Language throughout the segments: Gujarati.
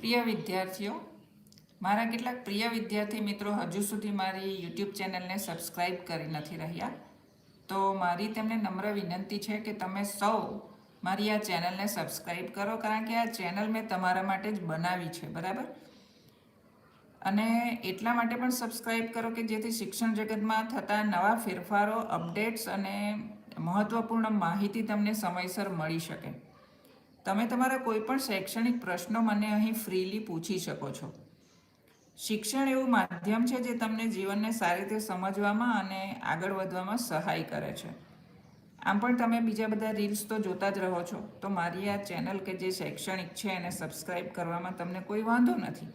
પ્રિય વિદ્યાર્થીઓ, મારા કેટલાક પ્રિય વિદ્યાર્થી મિત્રો હજુ સુધી મારી યુટ્યુબ ચેનલને સબસ્ક્રાઈબ કરી નથી રહ્યા, તો મારી તેમને નમ્ર વિનંતી છે કે તમે સૌ મારી આ ચેનલને સબસ્ક્રાઈબ કરો, કારણ કે આ ચેનલ મેં તમારા માટે જ બનાવી છે, બરાબર? અને એટલા માટે પણ સબસ્ક્રાઈબ કરો કે જેથી શિક્ષણ જગતમાં થતા નવા ફેરફારો, અપડેટ્સ અને મહત્ત્વપૂર્ણ માહિતી તમને સમયસર મળી શકે. તમે તમારા કોઈ પણ શૈક્ષણિક પ્રશ્નો મને અહીં ફ્રીલી પૂછી શકો છો. શિક્ષણ એવું માધ્યમ છે જે તમને જીવનને સારી રીતે સમજવામાં અને આગળ વધવામાં સહાય કરે છે. આમ પણ તમે બીજા બધા રીલ્સ તો જોતા જ રહો છો. તો મારી આ ચેનલ કે જે શૈક્ષણિક છે એને સબસ્ક્રાઈબ કરવામાં તમને કોઈ વાંધો નથી.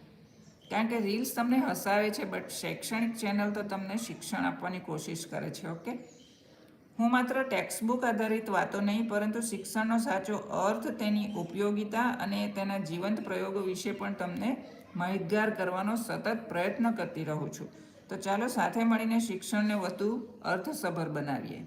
કારણ કે રીલ્સ તમને હસાવે છે બટ શૈક્ષણિક ચેનલ તો તમને શિક્ષણ આપવાની કોશિશ કરે છે ઓકે હું માત્ર ટેક્સ્ટબુક આધારિત વાતો નહીં, પરંતુ શિક્ષણનો સાચો અર્થ, તેની ઉપયોગિતા અને તેના જીવંત પ્રયોગો વિશે પણ તમને માહિતગાર કરવાનો સતત પ્રયત્ન કરતી રહું છું. તો ચાલો સાથે મળીને શિક્ષણને વધુ અર્થસભર બનાવીએ.